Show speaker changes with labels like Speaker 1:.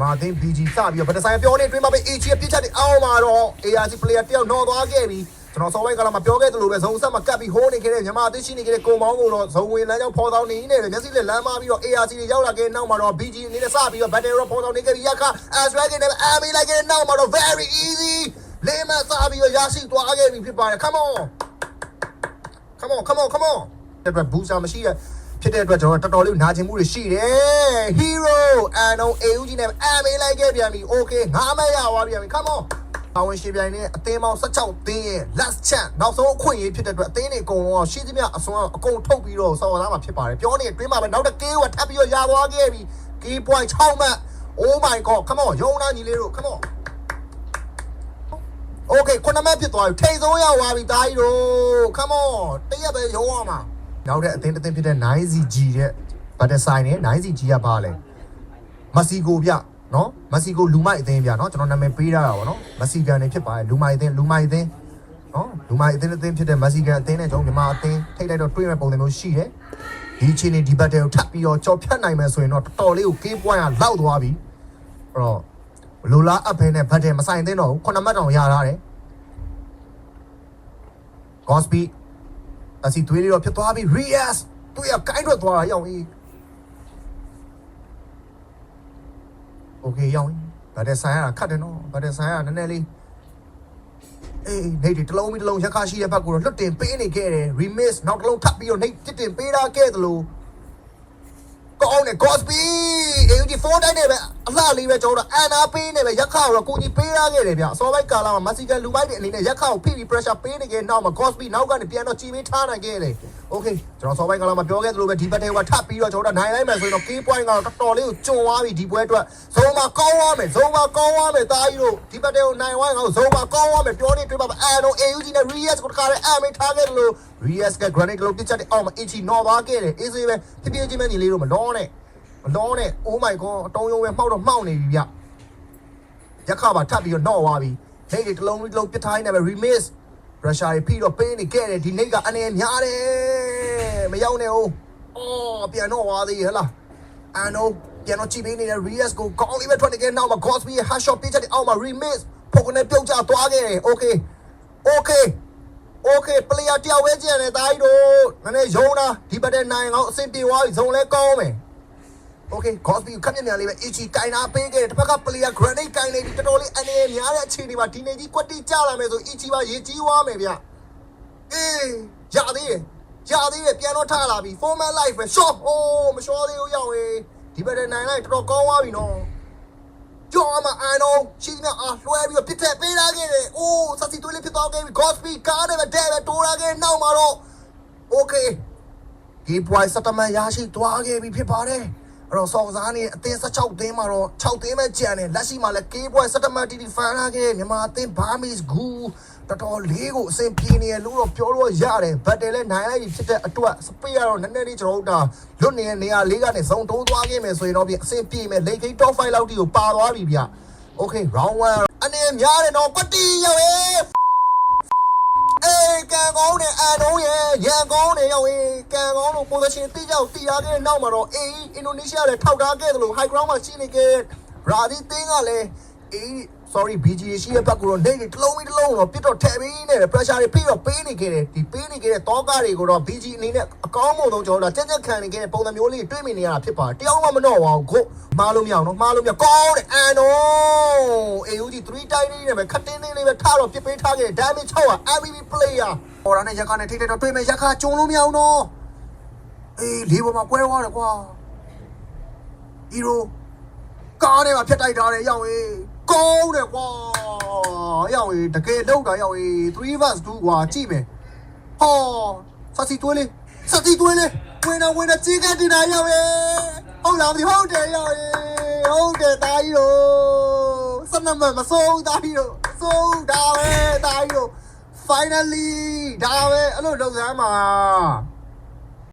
Speaker 1: မာအသင်း BG စပြီးတော့ဗတဆိုင်ပြောနေအတွင်းမှာပဲ AG ပြစ်ချက်တွေအောင်းမှာတော့ ARC player တယောက်နော်သွားခဲ့ပြီကျွန်တော်စောပိုင်းကလာမှာပြောခဲ့သလိုပဲဇုံဆက်မှာကပ်ပြီးဟိုးနေခဲ့တဲ့မြန်မာအသင်းရှိနေခဲ့တဲ့ကိုမောင်းကိုတော့ဇုံဝင်လမ်းကြောင်းဖော်ဆောင်နေနေတယ်မျက်စိလက်လမ်းမပြီးတော့ ARC တွေရောက်လာခဲ့နောက်မှာတော့ BG အနေနဲ့စပြီးတော့ battle ဖော်ဆောင်နေခဲ့ပြီးရခ as well ကနေ AMI လိုက်ခဲ့တဲ့နောက်မှာတော့ very easy လေးမစပြီးတော့ရရှိသွားခဲ့ပြီဖြစ်ပါတယ် come on come on come on come on တဲ့အတွက်ဘူးစာမရှိတဲ့ ဖြစ်တဲ့အတွက်ကျွန်တော်တော်တော်လေးနာကျင်မှုတွေရှိတယ် hero အန်တော့ AUG နဲ့ AMI လိုက်ခဲ့ပြန်ပြီ okay ငါအမရသွားပြန်ပြီ come on ပါဝင်ရှင်ပြိုင်နဲ့အသင်းပေါင်း16သင်းရဲ့ last chance နောက်ဆုံးအခွင့်အရေးဖြစ်တဲ့အတွက်အသင်းတွေအကုန်လုံးရှိသမျှအစွမ်းအကုန်ထုတ်ပြီးတော့ဆော်သားမှာဖြစ်ပါတယ်ပြောနေအတွင်းမှာပဲနောက်တစ်ကေးကထပ်ပြီးတော့ရသွားခဲ့ပြီ key point 6မှတ် oh my god come on ယုံနာညီလေးတို့ come on okay ခုနမဖြစ်သွားပြီထိတ်ဆုံးရောက်သွားပြီတားကြီးတို့ come on တရက်ပဲရုံးအောင်မှာ နောက်တဲ့အသင်းတစ်သင်းဖြစ်တဲ့ 9CG တဲ့ဗတ်တဆိုင်နဲ့ 9CG ကပါလဲမက်ဆီကိုဗျနော်မက်ဆီကိုလူမိုက်အသင်းဗျနော်ကျွန်တော်နာမည်ပေးထားတာပါနော်မက်ဆီကန်နေဖြစ်ပါတယ်လူမိုက်အသင်းလူမိုက်အသင်းနော်လူမိုက်အသင်းတစ်သင်းဖြစ်တဲ့မက်ဆီကန်အသင်းနဲ့ကျွန်တော်မြန်မာအသင်းထိတ်လိုက်တော့တွေးမဲ့ပုံစံမျိုးရှိတယ်ဒီအချိန်နေဒီဘတ်တယ်ကိုထပ်ပြီးတော့ကြော်ဖြတ်နိုင်မယ်ဆိုရင်တော့တော်တော်လေးကို key point ကလောက်သွားပြီအဲ့တော့လိုလားအပ်ဖဲနဲ့ဘတ်တယ်မဆိုင်သင်းတော့ဘူးခုနမတ်တောင်ရထားတယ် Godspeed အစီသွေးလေးတော့ဖြစ်သွားပြီ Rias သူရကိုင်းထွက်သွားတာရောက်ပြီ Okay ရောက်ပြီဗတ်တဲ့ဆိုင်ရတာခတ်တယ်နော်ဗတ်တဲ့ဆိုင်ရတာနည်းနည်းလေးအေးနေဒီတစ်လုံးပြီးတစ်လုံးရက်ခါရှိတဲ့ဘက်ကိုတော့လွတ်တင်ပေးနေခဲ့တယ် remix နောက်တစ်လုံးထပ်ပြီးတော့နေတစ်တင်ပေးတာခဲ့သလိုကောင်းတယ် Godspeed AUG 4 တိုင်းနဲ့ပဲ အလှလေးပဲကျွန်တော်တို့အန်နာပေးနေပဲရက်ခါတော့ကိုကြီးပေးရခဲ့တယ်ဗျအစောပိုင်းကာလာမှာမက်ဆီကန်လူပိုက်တွေအနေနဲ့ရက်ခါကိုဖိပြီး pressure ပေးနေခဲ့နောက်မှာ Godspeed နောက်ကနေပြန်တော့ကြည်ပေးထားနိုင်ခဲ့တယ် Okay ကျွန်တော်စောပိုင်းကာလာမှာပြောခဲ့သလိုပဲဒီဘက်ထဲကထပ်ပြီးတော့ကျွန်တော်တို့နိုင်လိုက်မယ်ဆိုရင်တော့ key point ကတော့တော်တော်လေးကိုကျွံသွားပြီဒီပွဲအတွက်ဇုံမှာကောင်းသွားမယ်ဇုံမှာကောင်းသွားမယ်တာကြီးတို့ဒီဘက်ထဲကိုနိုင်ဝိုင်းအောင်ဇုံမှာကောင်းသွားမယ်ပြောနေတွေ့ပါမအဲတော့ AUG နဲ့ Rias ကိုတခါလဲအမိထားခဲ့တယ်လို့ Rias က granite လို့ပြစ်ချက်တဲ့အောက်မှာ Ichi နော်သွားခဲ့တယ်အေးစေးပဲဖြည်းဖြည်းချင်းပဲညီလေးတို့မလောနဲ့ မလောနဲ့ Oh my god အတုံးရုံပဲမှောက်တော့မှောက်နေပြီဗျရက်ခါပါထပ်ပြီးတော့တော့သွားပြီနေတွေတစ်လုံးတစ်လုံးပြစ်ထားနေတယ် remix ရုရှားတွေပြီးတော့ပေးနေခဲ့တယ်ဒီနေ့ကအနေများတယ်မရောက်နဲ့ဦးအော်ပြန်တော့သွားသေးဟဲ့လားအန်နိုပြန်တော့ကြည့်ပေးနေတဲ့ Rias ကိုကောင်းလေးပဲထွက်နေခဲ့နောက်မှာ Gosby ရဲ့ hash shot ပေးချက်တဲ့အောက်မှာ remix ပုံကနေပြုတ်ကျသွားခဲ့တယ် okay okay okay player တယောက်ပဲကျန်တယ်တားကြီးတို့နည်းနည်းယုံတာဒီဘက်တဲ့နိုင်အောင်အဆင်ပြေသွားပြီဇုံလဲကောင်းမယ် Okay Gosby ခက်မြန်မြန်လေးပဲ Ichi ကင်နာပေးခဲ့တယ်တစ်ဖက်က player grenade ကင်နေပြီတော်တော်လေးအနေနဲ့များတဲ့အခြေအနေမှာဒီနေကြီးကွက်တိကြလာမယ်ဆို Ichi ပါရေကြီးသွားမယ်ဗျအေးရသေးတယ်ရသေးတယ်ပြန်တော့ထလာပြီ format life ပဲ short ဟိုးမလျှော်သေးဘူးရောက်ရင်ဒီဘက်တဲ့နိုင်လိုက်တော်တော်ကောင်းသွားပြီနော်ကြောက်အမအန်တော့ရှိသမျှအာလွှဲပြီးတော့ပြစ်ထက်ပေးလာခဲ့တယ်အိုးစစီသွေးလေးဖြစ်သွားခဲ့ပြီ Gosby ကားနဲ့ပဲတဲ့ပဲတိုးလာခဲ့နောက်မှာတော့ Okay ဒီပွိုင်စတမန်ရရှိသွားခဲ့ပြီဖြစ်ပါတယ် အဲ့တော့စော်ကစားနေအသင်း16သင်းမှာတော့6သင်းပဲကျန်တယ်လက်ရှိမှာလည်း K boy စတမန်တီတီဖန်လာခဲ့မြန်မာအသင်း Burmese Goo တော်တော်လေးကိုအဆင်ပြေနေရလို့တော့ပြောလို့ရတယ်ဘတ်တယ်လည်းနိုင်လိုက်ပြီဖြစ်တဲ့အတွက်စပေးကတော့နည်းနည်းလေးကျွန်တော်တို့ဒါလွတ်နေတဲ့နေရာလေးကနေဇုံတိုးသွားခဲ့မယ်ဆိုရင်တော့ပြင်အဆင်ပြေမယ်လေခိတ် top 5လောက်တီကိုပါသွားပြီဗျ Okay round 1အနေများတယ်တော့ကွတီရောက်ရဲ့အေးကန်ကောင်းနဲ့အန်တော့ရဲ့ရန်ကော င်းနဲ့ရောက်ရင်ကန်ကောင်းတို့ position တိကျတီရခဲ့တဲ့နောက်မှာတော့အေးအင်ဒိုနီးရှားလည်းထောက်ထားခဲ့တယ်လို့ high ground မှာရှိနေခဲ့ရာဒီတင်းကလည်းအေး sorry BG ရှိရဲ့ဘက်ကတော့နေတစ်လုံးပြီးတစ်လုံးတော့ပြစ်တော့ထည့်ပြီးနေတယ် pressure တွေပြီးတော့ပေးနေခဲ့တယ်ဒီပေးနေခဲ့တဲ့တောကားတွေကိုတော့ BG အနေနဲ့အကောင်းဆုံးကျွန်တော်တို့ကြက်ကြက်ခံနေခဲ့တဲ့ပုံစံမျိုးလေးတွေးမိနေရတာဖြစ်ပါတယ်တယောက်မှမတော့ပါဘူးကိုမှားလို့မရအောင်နော်မှားလို့မရကောင်းတယ်အန်တော့ AUG 3တိုင်းလေးနဲ့ပဲခတ်တင်းလေးလေးပဲထားတော့ပြစ်ပေးထားခဲ့တယ် damage 6က MVP player ဟော်ရနဲ့ရက်ခါနဲ့ထိတ်တဲ့တော့တွေးမယ်ရက်ခါကျုံလို့မရအောင်နော်အေးလေးပေါ်မှာကွဲသွားတယ်ကွာဟီရို ကားနဲ့မှာဖြတ်တိုက်ထားတယ်ရောက်ရင်ကောင်းတယ်ကွာရောက်ရင်တကယ်လောက်တာရောက်ရင်3 vs 2ကွာကြည့်မယ်ဟောစစီတွေးလေးစစီတွေးလေးဝင်တော့ဝင်တော့ကြီးကတင်တာရောက်ရင်ဟုတ်လားမသိဟုတ်တယ်ရောက်ရင်ဟုတ်တယ်တာကြီးတို့စနမမစိုးတာကြီးတို့စိုးတာပဲတာကြီးတို့ finally ဒါပဲအဲ့လိုလောက်စမ်းမှာ